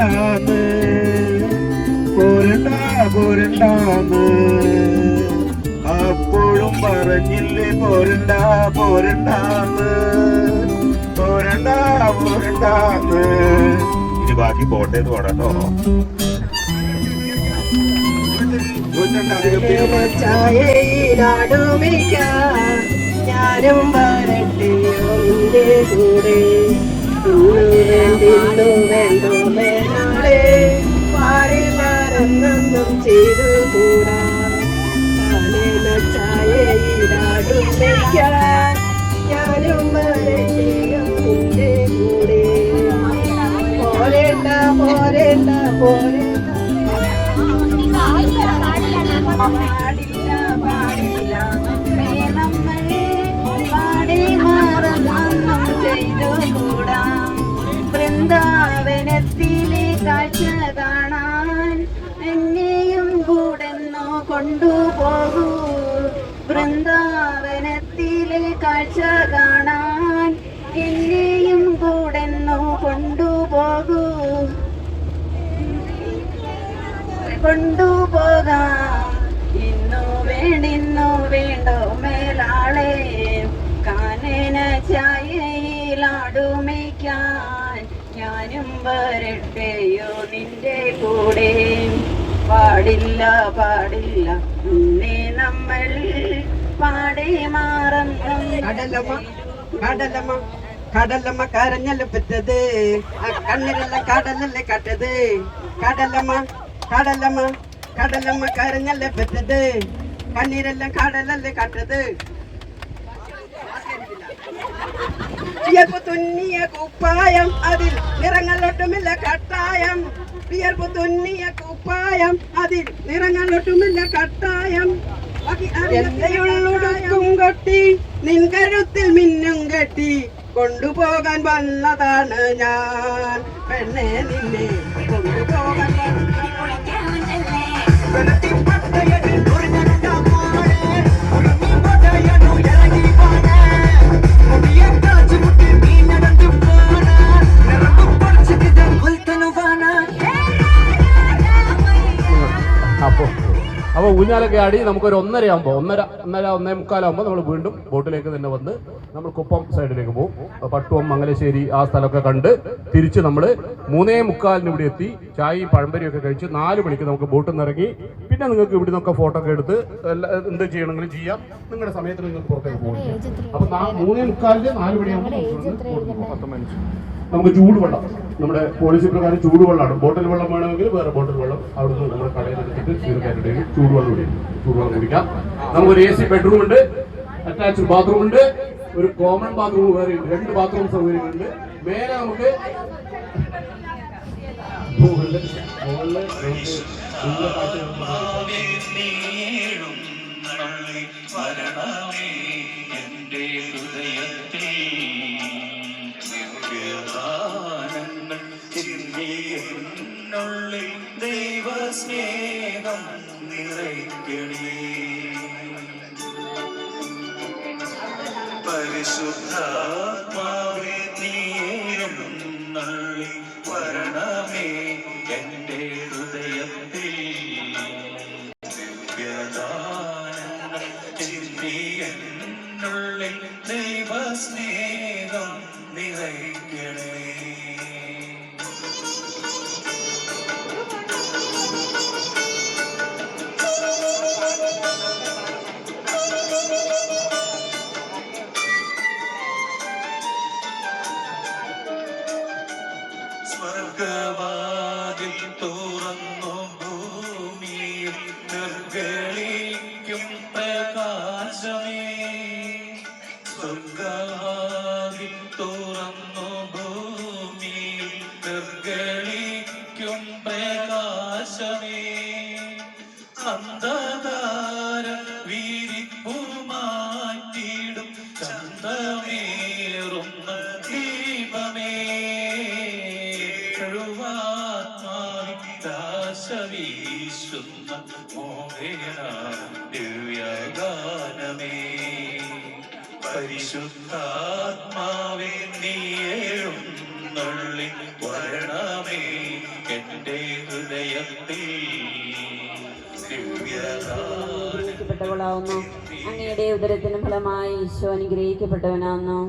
പോരണ്ടാന്ന് പോരണ്ട പോരണ്ടാന്ന്. അപ്പോഴും പറഞ്ഞില്ലേ പോരണ്ട പോരണ്ടാന്ന്. പോരണ്ട പോരണ്ടാന്ന്. ഇനി ബാക്കി പോട്ടേന്ന് പോടട്ടോ ഞാനും വരട്ടെയോ നിന്റെ കൂടെ. ചെയ്തു കൂടാ. ഞാനും നിന്റെ കൂടെ. പോരേണ്ട പോരേണ്ട പോരേണ്ട. പാടില്ല പാടില്ല. നമ്മളെ പാടി മാറുന്നൊന്നും ചെയ്തു കൂടാം. വൃന്ദാവനത്തിലെ കാഴ്ച കാണാൻ എന്നെയും കൂടെന്നോ കൊണ്ടുപോകൂ. വൃന്ദാവനത്തിലെ കാഴ്ച കാണാൻ എന്നെയും കൂടെന്നോ കൊണ്ടുപോകൂ. കൊണ്ടുപോകാം. ഇന്നു വേണ്ടിന്നു വേണ്ടോ മേലാളെ? കാനന ചായയിലാടുമയ്ക്കാൻ ഞാനും വരട്ടെയോ നിന്റെ കൂടെ? പാടില്ല പാടില്ല. ഇന്നേ നമ്മൾ. പാടി മാറുന്നു കടലമ്മ കടലമ്മ കരഞ്ഞല്ല പെറ്റത്. ആ കടലല്ലേ കട്ടത്? കടലമ്മ കടലമ്മ കടലമ്മ കരഞ്ഞല്ല പെറ്റത്? കണ്ണീരെല്ലാം കടലല്ലേ കട്ടത്? വിയർപ്പ് തുന്നിയ കുപ്പായം അതിൽ നിറങ്ങളൊട്ടുമില്ല കട്ടായം. വിയർപ്പ് തുന്നിയ കുപ്പായം അതിൽ നിറങ്ങളൊട്ടുമില്ല കട്ടായം. എന്തയുള്ളുടുക്കും കൊട്ടി നിൻ കരുത്തിൽ മിന്നും കെട്ടി കൊണ്ടുപോകാൻ വന്നതാണ് ഞാൻ. പെണ്ണെ നിന്നെ കൊണ്ടുപോകാൻ അപ്പോൾ ഊഞ്ഞാലൊക്കെ ആടി നമുക്കൊരു ഒന്നര ആകുമ്പോൾ ഒന്നര ഒന്നര ഒന്നേ മുക്കാലാകുമ്പോൾ നമ്മൾ വീണ്ടും ബോട്ടിലേക്ക് തന്നെ വന്ന് നമ്മൾ കുപ്പം സൈഡിലേക്ക് പോകും. പട്ടുവം മംഗലശ്ശേരി ആ സ്ഥലമൊക്കെ കണ്ട് തിരിച്ച് നമ്മൾ മൂന്നേ മുക്കാലിന് ഇവിടെ എത്തി. ചായയും പഴംപരിയൊക്കെ കഴിച്ച് നാല് മണിക്ക് നമുക്ക് ബോട്ടിൽ നിന്നിറങ്ങി പിന്നെ നിങ്ങൾക്ക് ഇവിടെ നിന്നൊക്കെ ഫോട്ടോ ഒക്കെ എടുത്ത് എല്ലാ എന്ത് ചെയ്യണമെങ്കിലും ചെയ്യാം. നിങ്ങളുടെ സമയത്തിന് നിങ്ങൾക്ക് പുറത്തേക്ക് പോകും. അപ്പൊ മൂന്നേ മുക്കാലിന് നാല് മണിയാകുമ്പോൾ നമുക്ക് ചൂടുവെള്ളം. നമ്മുടെ പോളിസി പ്രകാരം ചൂടുവെള്ളമാണ്. ബോട്ടിൽ വെള്ളം വേണമെങ്കിൽ വേറെ ബോട്ടിൽ വെള്ളം അവിടുന്ന് നമ്മുടെ കടയിൽ എടുത്തിട്ട് ചീർക്കാരുടെ ചൂടുവെള്ളം കുടിക്കും. ചൂടുവെള്ളം കുടിക്കാം. നമുക്കൊരു എ സി ബെഡ്റൂം ഉണ്ട്. അറ്റാച്ച്ഡ് ബാത്റൂം ഉണ്ട്. ഒരു കോമൺ ബാത്റൂം വേറെ രണ്ട് ബാത്റൂം സൗകര്യമുണ്ട് മേലെ നമുക്ക് മുകളിൽ നമുക്ക് ഉള്ള ഹൃദയത്തിൽ ദൈവസ്നേഹം നിറയ്ക്കണേ പരിശുദ്ധാത്മാവേ നീയും നള്ളി വരണമേ എന്റെ ഹൃദയത്തിൽ. പ്രകാശമേ അന്ധകാര വീരിപ്പു മാറ്റിടും ചന്തമേറുന്ന ദീപമേ. വീശുന്ന മോഹന ദിവ്യഗാനമേ. പരിശുദ്ധാത്മാവേ നീയേഴും നുള്ളി വരണമേ. എന്റെ ഹൃദയത്തിൽ അനുഗ്രഹിക്കപ്പെട്ടവളാവുന്നു. അങ്ങയുടെ ഉദരത്തിന് ഫലമായി ഈശോ അനുഗ്രഹിക്കപ്പെട്ടവനാവുന്നു.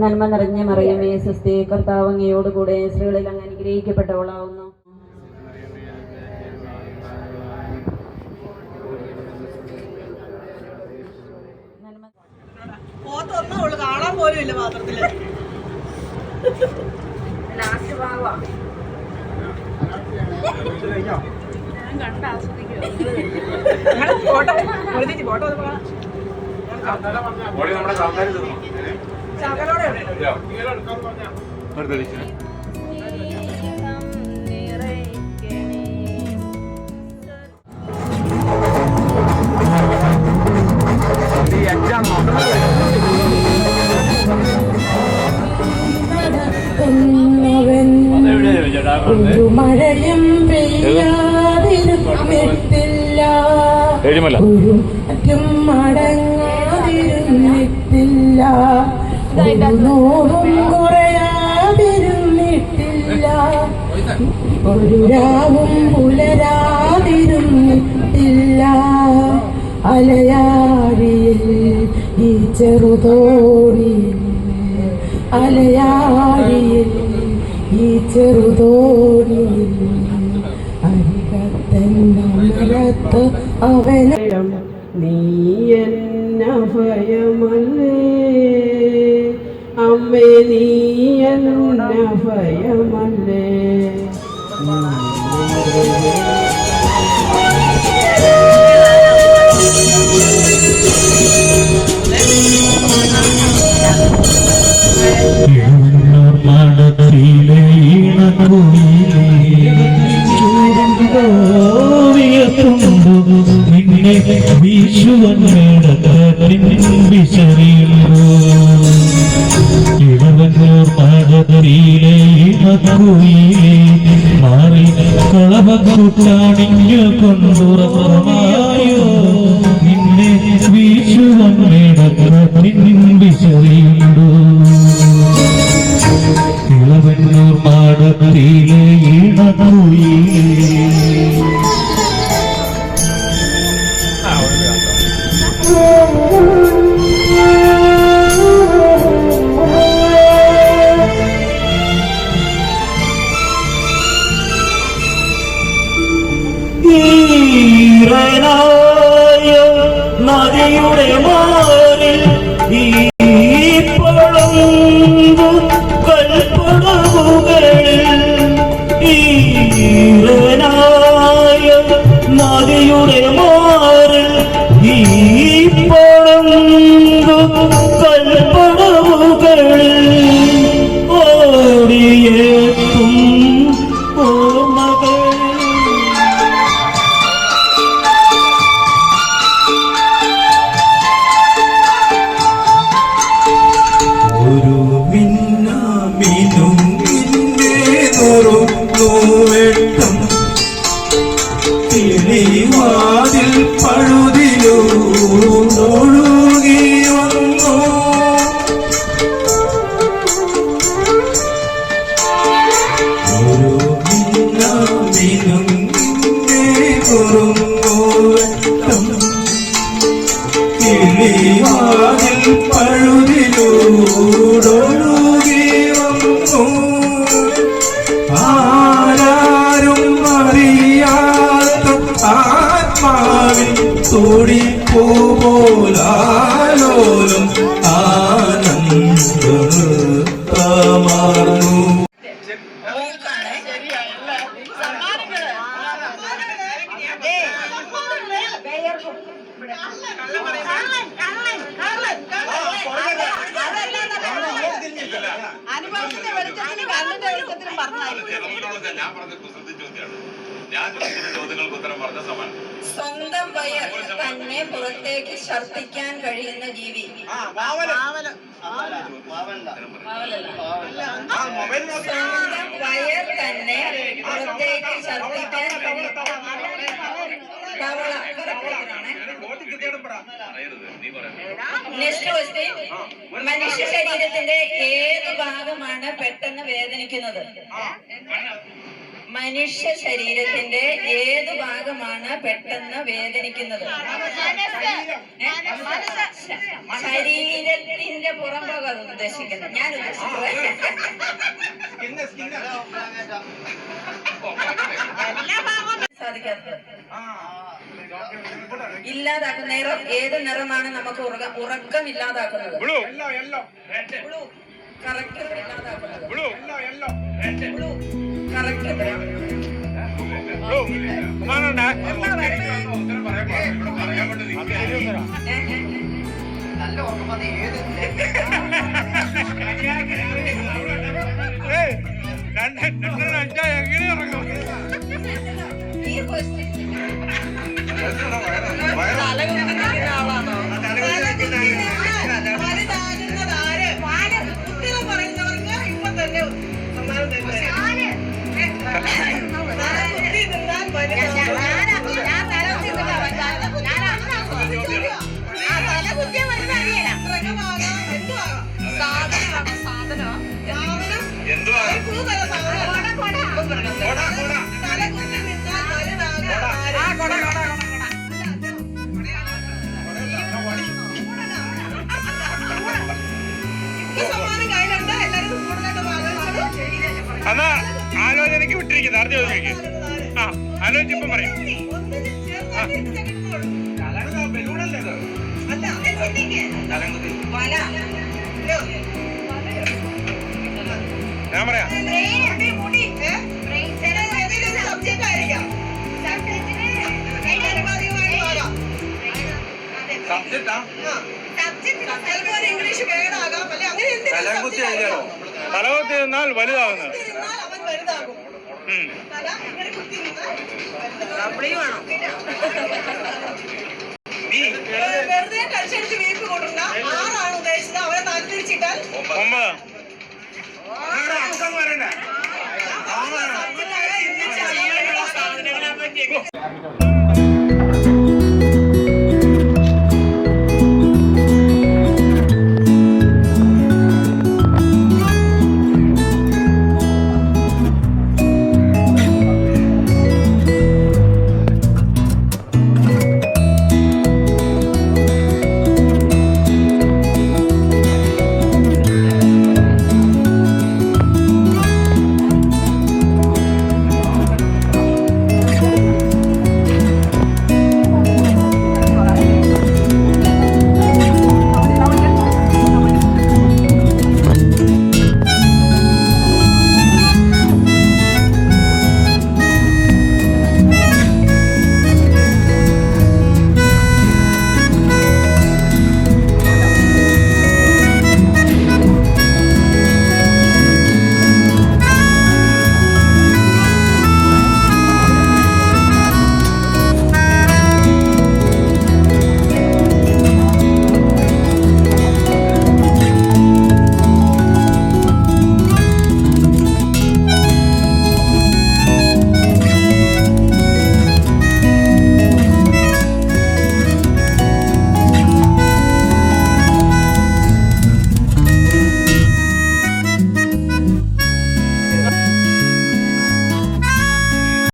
നന്മ നിറഞ്ഞ മറിയമേ സുസ്ഥി കർത്താവ് അങ്ങയോടുകൂടെ സ്ത്രീകളിൽ അങ്ങ് അനുഗ്രഹിക്കപ്പെട്ടവളാവുന്നു നന്മ പോത്തൊന്നും അവൾ കാണാൻ പോലും ഇല്ല പാത്രത്തിൽ ലാസ്റ്റ് ഭാഗമാ ഫോട്ടോ ഫോട്ടോ സ്നേഹം മഴയും പെയ്യാതിരുന്നിട്ടില്ല ഒരു മറ്റും മടങ്ങാതിരുന്നിട്ടില്ല നോവും കുറയാതിരുന്നിട്ടില്ല. ഒരു രാവും പുലരാതിരുന്നിട്ടില്ല. ഈ ചെറുതോടി അലയാഴിയിൽ ചെറുതോണിയിൽ അരികത്തന്നമരത്ത് അവനം നീ എന്ന ഭയമല്ലേ അമ്മേ നീ എന്ന ഭയമല്ലേ ചൂരന്തോവിയത്തുണ്ടു നിന്നെ വീശുവൻ മേടത്തിൻ വിശറിയുന്നു ഇടവന്നൂർ മടത്തിലെ ഈണക്കുയിലേ മാറി കളവക്കുട്ടാണിഞ്ഞു കൊണ്ടുറമായോ നിന്നെ വീശുവൻ മേടത്തിൻ കിളിവാതിൽ പഴുതിലൂടൊഴുകി വന്നു. ആരാരും അറിയാത്ത ആത്മാവിൽ തുടിപ്പോലാലോലും ആനന്ദമാർന്നു അനുഭവത്തിന്റെ വെളിച്ചത്തിനും കണ്ണിന്റെ വെളിച്ചത്തിനും പറഞ്ഞായിരിക്കും ഞാൻ ചോദ്യമാണ് ചോദ്യങ്ങൾക്ക് ഉത്തരം പറഞ്ഞ സമാനം സ്വന്തം വയർ തന്നെ പുറത്തേക്ക് ഛർദ്ദിക്കാൻ കഴിയുന്ന ജീവി. സ്വന്തം വയർ തന്നെ പുറത്തേക്ക് ഛർദ്ദിക്കാൻ കഴിയുന്ന പറയരുത് നീ പറയാം നെക്സ്റ്റ് ക്വസ്റ്റ്യൻ മനുഷ്യ ശരീരത്തിന്റെ ഏത് ഭാഗമാണ് പെട്ടെന്ന് വേദനിക്കുന്നത്? മനുഷ്യ ശരീരത്തിന്റെ ഏത് ഭാഗമാണ് പെട്ടെന്ന് വേദനിക്കുന്നത്? ശരീരത്തിന്റെ പുറം ഭാഗം ഉദ്ദേശിക്കുന്നത്. ഞാൻ സാധിക്കാത്തത് ഇല്ലാതാക്കുന്ന നിറം ഏത് നിറമാണ് നമുക്ക് ഉറക്കം ഉറക്കം ഇല്ലാതാക്കുന്നത്? കറക്റ്റ് ഇല്ലാതാക്കുന്നത്. കറക്റ്റ് ഉത്തരം പറയാൻ എന്നാ ആലോചനക്ക് വിട്ടിരിക്കുന്നത് അടുത്ത ചോദിക്കും ആ ആലോചിച്ചപ്പം പറയാം. ഒന്നിന് ഞാൻ പറയാം. തലകുത്തി നിന്നാൽ വലുതാകും. തല ഇങ്ങനെ കുത്തി നിന്നാൽ വെറുതെ കഴിച്ചടിച്ച് വീപ്പ് കൊണ്ടുണ്ട ആറാണ് ഉദ്ദേശിച്ചത്. അവരെ നാല് തിരിച്ചിട്ടാൽ ഒമ്പത്.